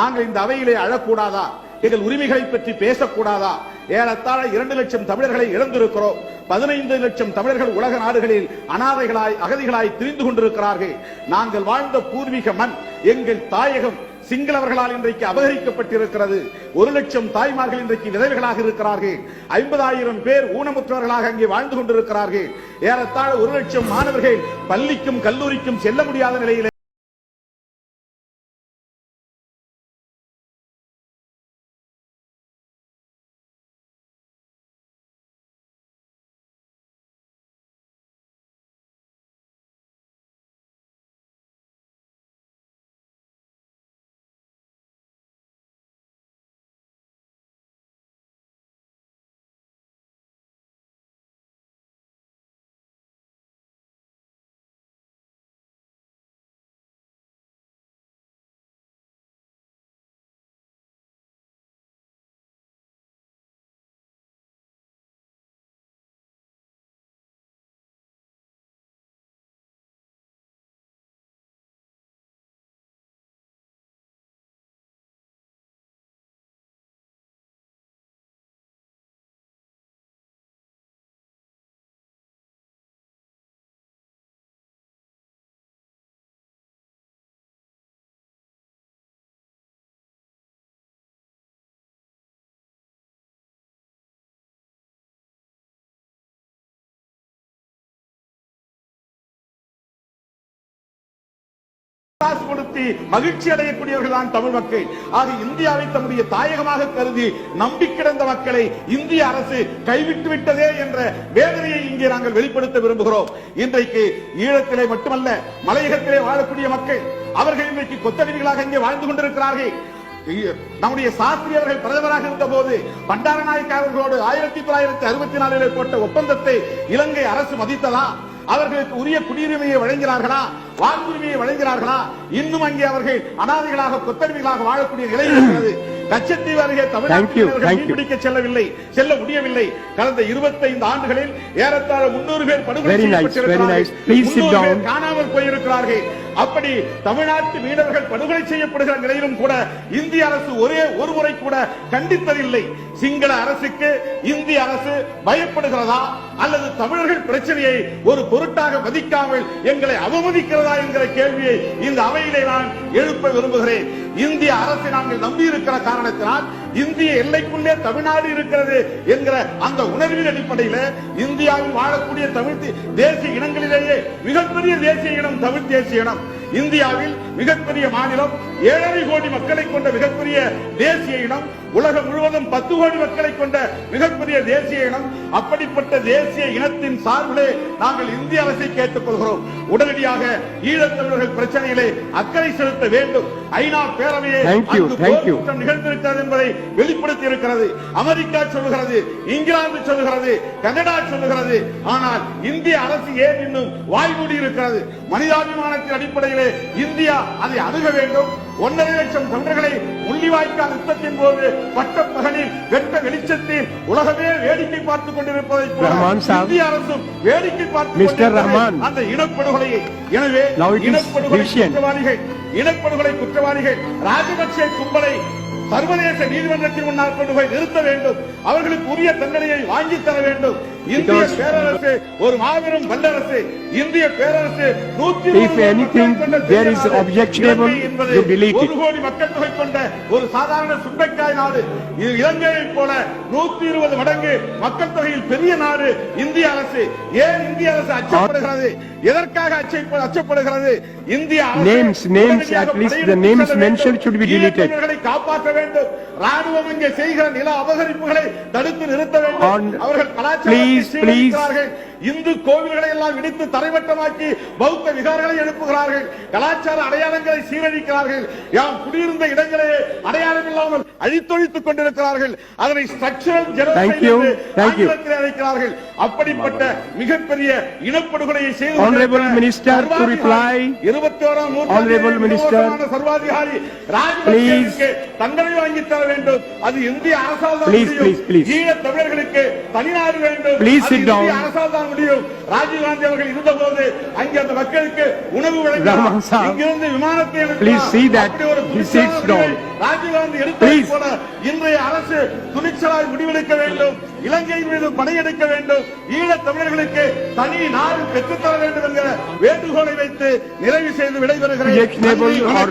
நாங்கள் இந்த அவையிலே அழக்கூடாதா? எங்கள் உரிமைகளை பற்றி பேசக்கூடாதா? ஏறத்தாழ இரண்டு லட்சம் தமிழர்களை இழந்திருக்கிறோம். பதினைந்து லட்சம் தமிழர்கள் உலக நாடுகளில் அனாதைகளாய் அகதிகளாய் திரிந்து கொண்டிருக்கிறார்கள். நாங்கள் வாழ்ந்த பூர்வீக மண் எங்கள் தாயகம் சிங்களவர்களால் இன்றைக்கு அபகரிக்கப்பட்டிருக்கிறது. ஒரு லட்சம் தாய்மார்கள் இன்றைக்கு விதவைகளாக இருக்கிறார்கள். ஐம்பதாயிரம் பேர் ஊனமுற்றவர்களாக அங்கே வாழ்ந்து கொண்டிருக்கிறார்கள். ஏறத்தாழ ஒரு லட்சம் மாணவர்கள் பள்ளிக்கும் கல்லூரிக்கும் செல்ல முடியாத நிலையில் காசு கொடுத்து மகிழ்ச்சி அடையக்கூடியவர்கள் தான் தமிழ் மக்கள். ஆக இந்தியாவை தம்முடைய தாயகமாக கருதி நம்பி கிடந்த மக்களை இந்திய அரசு கைவிட்டு விட்டதே என்ற வேதனையை இங்கே நாங்கள் வெளிப்படுத்த விரும்புகிறோம். இன்றைக்கு ஈழத்திலே மட்டுமல்ல மலையகத்திலே வாழக்கூடிய மக்கள் அவர்கள் இன்றைக்கு கொத்தடிமைகளாக இங்கே வாழ்ந்து கொண்டிருக்கிறார்கள். நம்முடைய சாஸ்திரி அவர்கள் பிரதமராக இருந்த போது பண்டாரநாயக்க அவர்களோடு ஆயிரத்தி தொள்ளாயிரத்தி அறுபத்தி நாலில் போட்ட ஒப்பந்தத்தை இலங்கை அரசு மதித்ததா? அவர்களுக்கு உரிய குடியுரிமையை வழங்கினார்களா வாக்குரிமையை வழங்கினார்களா இன்னும் அங்கே அவர்கள் அனாதைகளாக கொத்தடிமைகளாக வாழக்கூடிய நிலை இருக்கிறது கச்சத்தீவு அருகே தமிழ்நாட்டில். மீன்பிடிக்க செல்லவில்லை செல்ல முடியவில்லை கடந்த 25 ஆண்டுகளில் ஏறத்தாழ 300 பேர் படுகொலை Very nice, very nice. Please sit செய்யப்பட்டிருக்கிறார்கள் 300 பேர் down. காணாமல் போயிருக்கிறார்கள் அப்படி தமிழ்நாட்டு மீனவர்கள் படுகொலை செய்யப்படுகிற நிலையிலும் கூட இந்திய அரசு ஒரே ஒரு முறை கூட கண்டித்ததில்லை. சிங்கள அரசுக்கு இந்திய அரசு பயப்படுகிறதா? அல்லது தமிழர்கள் பிரச்சனையை ஒரு பொருட்டாக மதிக்காமல் எங்களை அவமதிக்கிறதா என்கிற கேள்வியை இந்த அவையிலே நான் எழுப்ப விரும்புகிறேன். இந்திய அரசை நாங்கள் நம்பி இருக்கிற காரணத்தினால் இந்திய எல்லைக்குள்ளே தமிழ்நாடு இருக்கிறது என்கிற அந்த உணர்வின் அடிப்படையில் இந்தியாவில் வாழக்கூடிய தமிழ் தேசிய இனங்களிலேயே மிகப்பெரிய தேசிய இனம் தமிழ் தேசிய இனம். இந்தியாவில் மிகப்பெரிய மாநிலம் ஏழரை கோடி மக்களை கொண்ட மிகப்பெரிய தேசிய இனம் உலகம் முழுவதும் பத்து கோடி மக்களை கொண்ட மிகப்பெரிய தேசிய இனம் அப்படிப்பட்ட தேசிய இனத்தின் சார்பிலே நாங்கள் இந்திய அரசை கேட்டுக்கொள்கிறோம். உடனடியாக ஈழத்தமிழர்கள் பிரச்சனையிலே அக்கறை செலுத்த வேண்டும். ஐநா பேரவையை நிகழ்ந்திருக்கிறது என்பதை வெளிப்படுத்தி இருக்கிறது. அமெரிக்கா சொல்லுகிறது இங்கிலாந்து சொல்லுகிறது கனடா சொல்லுகிறது. ஆனால் இந்திய அரசு ஏன் இன்னும் வாய்மூடி இருக்கிறது? மனிதாபிமானத்தின் அடிப்படையிலே இந்தியா அதை அணுக வேண்டும் ஒன்றரை லட்சம் தொண்டர்களை முள்ளிவாய்க்கால் யுத்தத்தின் போது பட்ட பகலில் வெட்ட வெளிச்சத்தில் உலகமே வேடிக்கை பார்த்துக் கொண்டிருப்பதை போல. இந்திய அரசும் வேடிக்கை. ரஹ்மான். அந்த இனப்படுகொலையை எனவே இனப்படுகொலை. குற்றவாளிகள் இனப்படுகொலை குற்றவாளிகள் ராஜபக்சே கும்பலை சர்வதேச நீதிமன்றத்தின் முன்னால் கொண்டு போய் நிறுத்த வேண்டும். அவர்களுக்கு உரிய தண்டனையை வாங்கி தர வேண்டும். இந்திய பேரரசு ஒரு மாபெரும் வல்லரசு இந்திய பேரரசு it. ஒரு கோடி மக்கள் தொகை கொண்ட ஒரு சாதாரண சுண்டைக்காய் நாடு. இது இலங்கையைப் போல நூத்தி இருபது மடங்கு மக்கள் தொகையில் பெரிய நாடு இந்திய அரசு. ஏன் இந்திய அரசு அச்சப்படுகிறது? எதற்காக அச்சை- அச்சப்படுகிறது? இந்திய அரசு காப்பாற்ற வேண்டும். ராணுவம் இங்கே செய்கிற நில அபகரிப்புகளை தடுத்து நிறுத்த வேண்டும். அவர்கள் சீரழிக்கிறார்கள் இந்து கோவில்களை எல்லாம் இடித்து தரைமட்டமாக்கி பௌத்த விகாரங்களை எழுப்புகிறார்கள். கலாச்சார அடையாளங்களை சீரழிக்கிறார்கள். யாம் குடியிருந்த இடங்களே அடையாளம் இல்லாமல் அழித்தொழித்துக் கொண்டிருக்கிறார்கள். அதனை ஸ்ட்ரக்சரல் you. அழைக்கிறார்கள். அப்படிப்பட்ட மிகப்பெரிய இனப்படுகொலையை செய்து reply. இருபத்தி ஓராம். சர்வாதிகாரி. ராஜபக்சேவுக்கு தண்டனை வாங்கி தர வேண்டும். அது இந்திய அரசால் தான் Please, தமிழர்களுக்கு தனிநாடு வேண்டும். அரசால் தான் முடியும். ராஜீவ்காந்தி அவர்கள் இருந்தபோது அங்கே அந்த மக்களுக்கு உணவு வழங்கினார். இங்கிருந்து விமானத்தை ராஜீவ்காந்தி எடுத்ததை. போல இன்றைய அரசு துணிச்சலாய் முடிவெடுக்க வேண்டும். இலங்கையின் மீது படையெடுக்க வேண்டும். ஈழத் தமிழர்களுக்கு தனி நாடு பெற்றுத்தர வேண்டும் என்கிற வேண்டுகோளை வைத்து நிறைவு செய்து விடைபெறுகிறேன். Objectionable நன்றி, or